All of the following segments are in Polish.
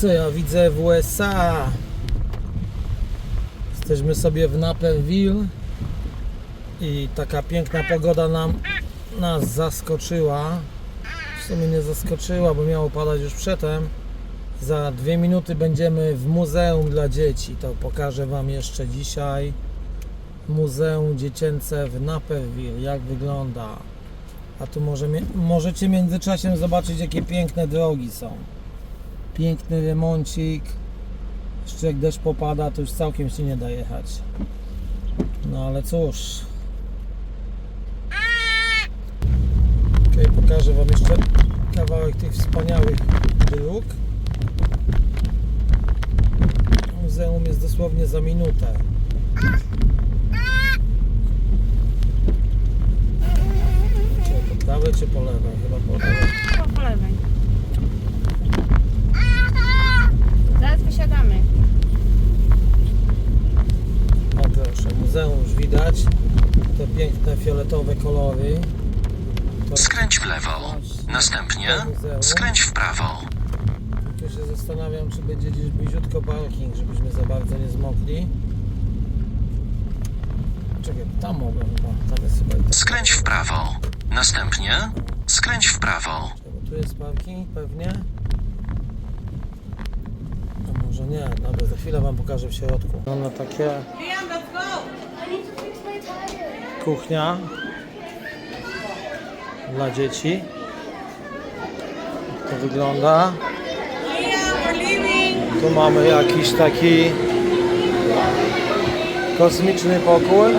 Co ja widzę w USA? Jesteśmy sobie w Naperville i taka piękna pogoda nam nas zaskoczyła. W sumie nie zaskoczyła, bo miało padać już przedtem. Za dwie minuty będziemy w muzeum dla dzieci. To pokażę Wam jeszcze dzisiaj. Muzeum Dziecięce w Naperville. Jak wygląda. A tu może, możecie w międzyczasie zobaczyć, jakie piękne drogi są. Piękny remoncik. Jeszcze jak deszcz popada, to już całkiem się nie da jechać. No ale cóż. Ok, pokażę Wam jeszcze kawałek tych wspaniałych dróg. Muzeum jest dosłownie za minutę. Czy po prawej, czy po lewej? Chyba po lewej. Po lewej. Zaraz wysiadamy. O proszę, muzeum już widać. Te piękne fioletowe kolory. To Skręć w lewo. Następnie skręć w prawo. Tu się zastanawiam, czy będzie gdzieś bliziutko parking, żebyśmy za bardzo nie zmokli. Czekaj, tam mogłem chyba. Tam jest chyba i tak. Skręć w prawo. Następnie skręć w prawo. Czekaj, tu jest parking pewnie. A może nie, dobra, za chwilę Wam pokażę w środku. Mamy takie kuchnia dla dzieci. Jak to wygląda. Tu mamy jakiś taki kosmiczny pokój.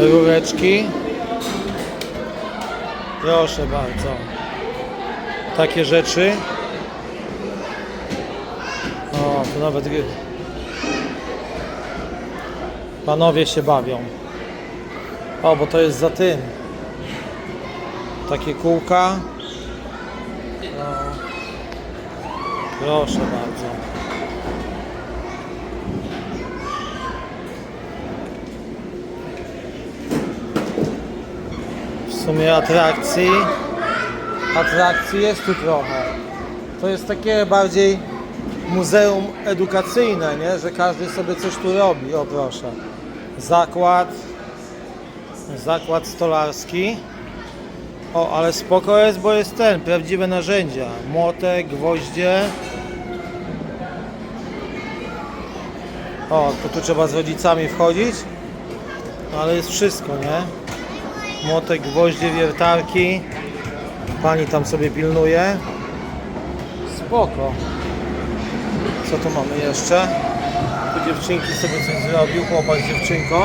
Rureczki. Proszę bardzo. Takie rzeczy. O, tu nawet panowie się bawią. O, bo to jest za tym. Takie kółka. Proszę bardzo. W sumie atrakcji. Atrakcji jest tu trochę. To jest takie bardziej muzeum edukacyjne, nie? Że każdy sobie coś tu robi. O proszę. Zakład. Zakład stolarski. O, ale spoko jest, bo jest ten, prawdziwe narzędzia. Młotek, gwoździe. O, to tu trzeba z rodzicami wchodzić. No, ale jest wszystko, nie? Młotek, gwoździe, wiertarki. Pani tam sobie pilnuje. Spoko. Co tu mamy jeszcze? Tu dziewczynki sobie coś zrobił, chłopak z dziewczynką.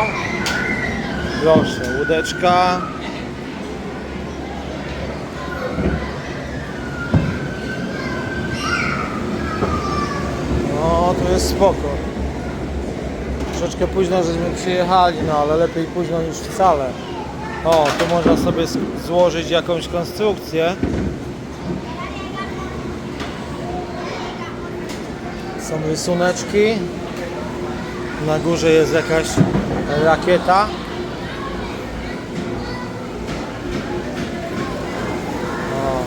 Proszę, łódeczka. No, tu jest spoko. Troszeczkę późno żeśmy przyjechali, no ale lepiej późno niż wcale. O, tu można sobie złożyć jakąś konstrukcję. Są rysuneczki. Na górze jest jakaś rakieta. O.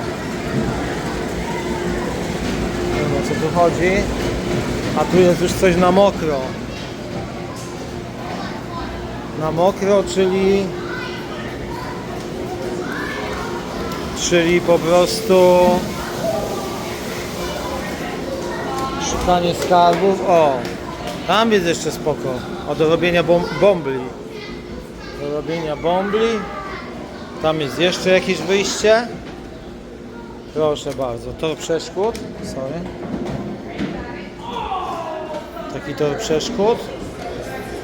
Nie wiem o co tu chodzi. A tu jest już coś na mokro. Na mokro, czyli czyli po prostu szukanie skarbów. O, tam jest jeszcze spoko. O, do robienia bom bombli. Do robienia bombli. Tam jest jeszcze jakieś wyjście. Proszę bardzo, tor przeszkód. Sorry. Taki tor przeszkód.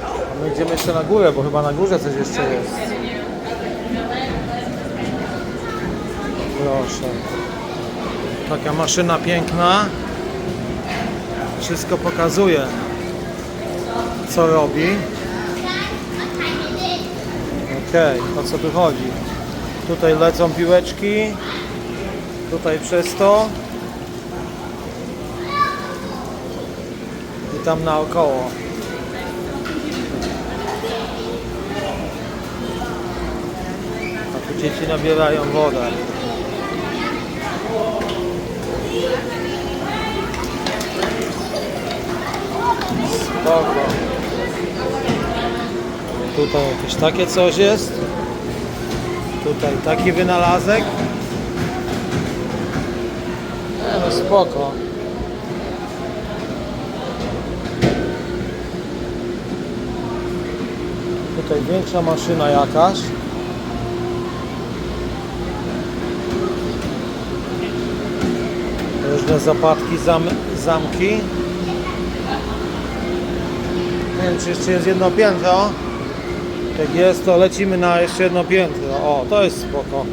A my idziemy jeszcze na górę, bo chyba na górze coś jeszcze jest. Proszę. Taka maszyna piękna. Wszystko pokazuje, co robi. Okej, o co tu chodzi? Tutaj lecą piłeczki. Tutaj przez to. I tam naokoło. A tu dzieci nabierają wodę. Spoko. Tutaj jakieś takie coś jest. Tutaj taki wynalazek. Nie no spoko. Tutaj większa maszyna jakaś. Różne zapadki, zam, zamki. Nie wiem, czy jeszcze jest jedno piętro. Jak jest, to lecimy na jeszcze jedno piętro. O, to jest spoko.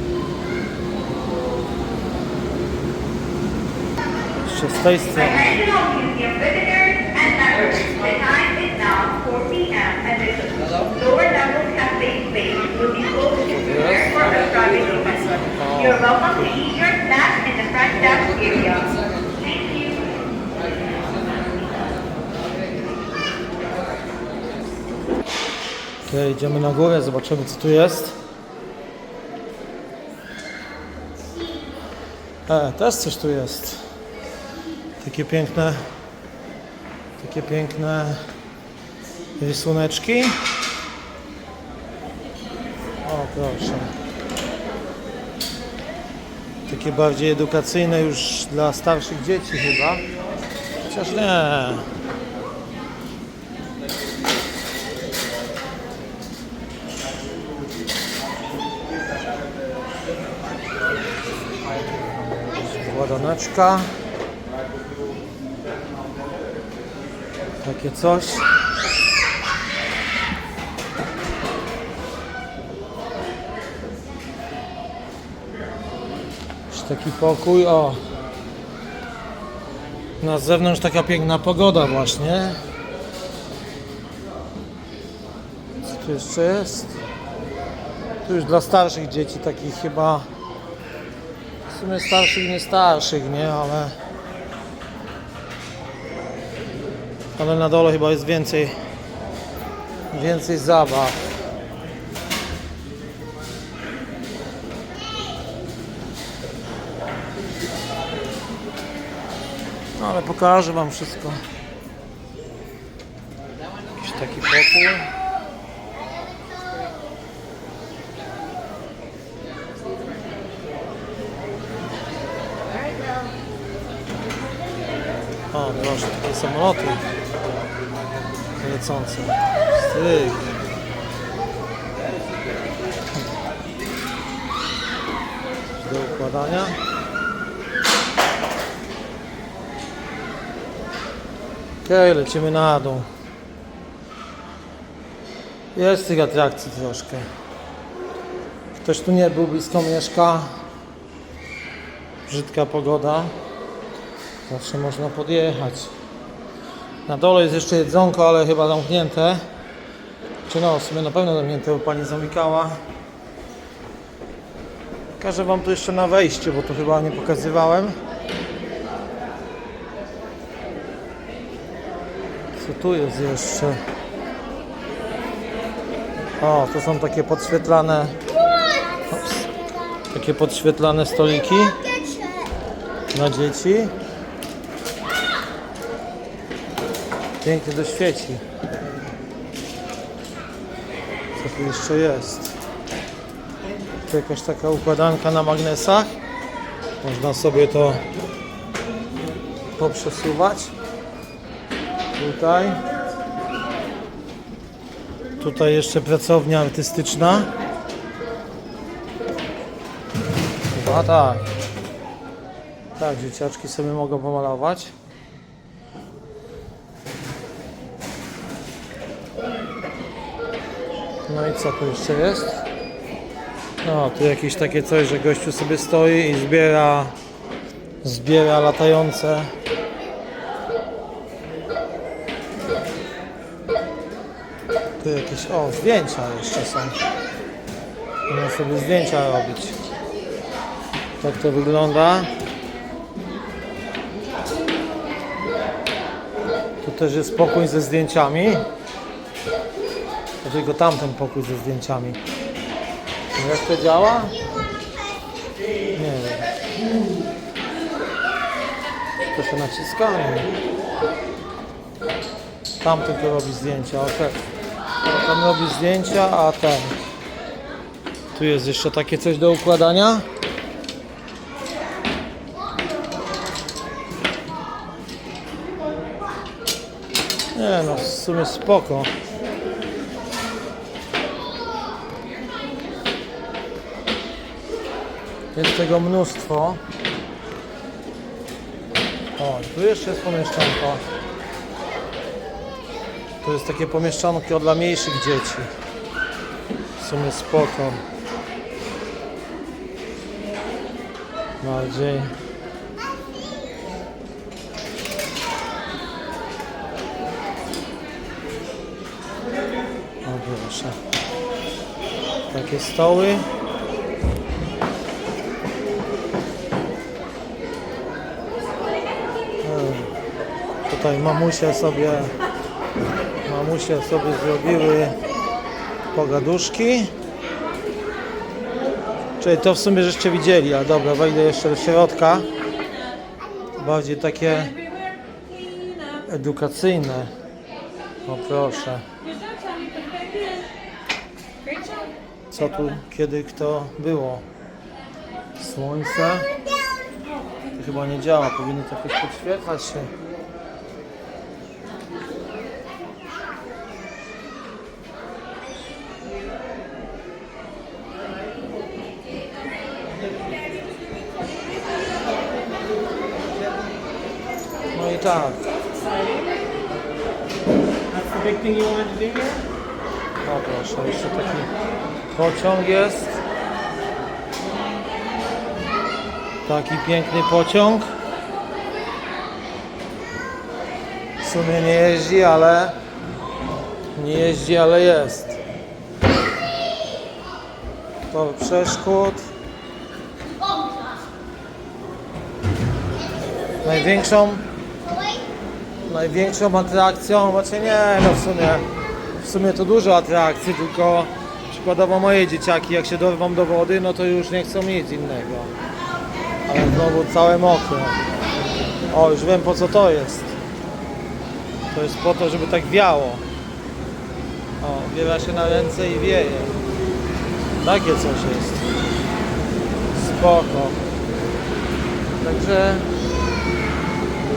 Jeszcze z tej strony. Attention all museum visitors and members. The time is now 4 p.m. and the lower levels cafe space will be closed to prepare for a private event. You're welcome to eat your snacks in the front desk area. Okej, idziemy na górę, zobaczymy co tu jest. E, też coś tu jest. Takie piękne, takie piękne rysuneczki. O, proszę. Takie bardziej edukacyjne już dla starszych dzieci chyba. Chociaż nie. Ładaneczka. Takie coś. Jakiś taki pokój. O. Na zewnątrz taka piękna pogoda właśnie. Co tu jeszcze jest? Tu już dla starszych dzieci takich chyba w sumie starszych, nie starszych, nie, ale ale na dole chyba jest więcej więcej zabaw. No ale pokażę wam wszystko. Jakiś taki pokój. O, proszę, tutaj samoloty lecące. Styk. Do układania. Okej, lecimy na dół. Jest tych atrakcji troszkę. Ktoś tu nie był, blisko mieszka. Brzydka pogoda. Zawsze można podjechać. Na dole jest jeszcze jedzonko, ale chyba zamknięte. Czy no, w sumie na pewno zamknięte, bo pani zamykała. Pokażę wam tu jeszcze na wejściu, bo to chyba nie pokazywałem. Co tu jest jeszcze? O, to są takie podświetlane. Ops, takie podświetlane stoliki dla dzieci. Pięknie to świeci. Co tu jeszcze jest? Tu jakaś taka układanka na magnesach. Można sobie to poprzesuwać. Tutaj. Tutaj jeszcze pracownia artystyczna. Chyba tak. Tak, dzieciaczki sobie mogą pomalować. No i co tu jeszcze jest? No, tu jakieś takie coś, że gościu sobie stoi i zbiera zbiera latające Tu jakieś, o, zdjęcia jeszcze są. Można sobie zdjęcia robić. Tak to wygląda. Tu też jest pokój ze zdjęciami. To tylko tamten pokój ze zdjęciami. No Jak to działa? Nie wiem. to się naciska? Nie. Tam tylko robi zdjęcia, ok. Tam robi zdjęcia, a ten. Tu jest jeszcze takie coś do układania. Nie no, w sumie spoko. Jest tego mnóstwo. O, tu jeszcze jest pomieszczanko. To jest takie pomieszczanko dla mniejszych dzieci. W sumie spoko. Bardziej. O proszę. Takie stoły. Tutaj mamusie sobie mamusie sobie zrobiły pogaduszki. Czyli to w sumie żeście widzieli, ale dobra, wejdę jeszcze do środka. Bardziej takie edukacyjne. O proszę. Co tu kiedy kto było? Słońce. To chyba nie działa, powinno to jakoś podświetlać się. No i tak. That's the big thing you wanted to do here? O proszę, jeszcze taki pociąg jest. Taki piękny pociąg. W sumie nie jeździ, ale nie jeździ, ale jest. Tor przeszkód. Największą największą atrakcją, znaczy nie, no w sumie w sumie to dużo atrakcji, tylko przykładowo moje dzieciaki jak się dorwą do wody, no to już nie chcą nic innego. Ale znowu całe mokre. O, już wiem po co to jest. To jest po to, żeby tak wiało. O, biera się na ręce i wieje. Takie coś jest. Spoko. Także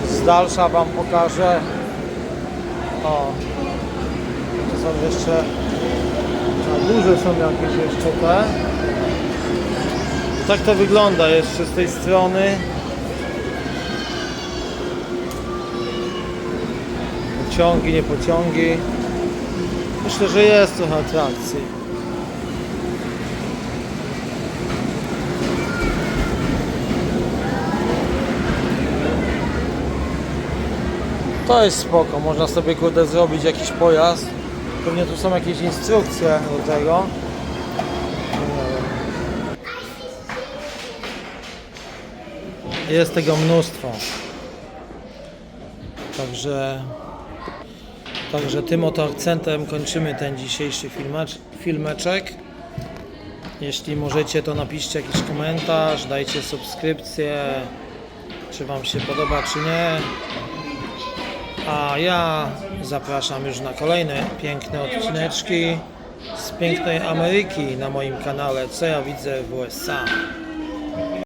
z dalsza Wam pokażę. O, to są jeszcze, na duże są jakieś jeszcze te. Tak to wygląda jeszcze z tej strony. Pociągi, nie pociągi. Myślę, że jest trochę atrakcji. To jest spoko, można sobie kurde zrobić jakiś pojazd. Pewnie tu są jakieś instrukcje do tego. Jest tego mnóstwo. Także, także tym oto akcentem kończymy ten dzisiejszy filmacz, filmeczek. Jeśli możecie, to napiszcie jakiś komentarz, dajcie subskrypcję, czy Wam się podoba, czy nie. A ja zapraszam już na kolejne piękne odcineczki z pięknej Ameryki na moim kanale Co ja widzę w USA.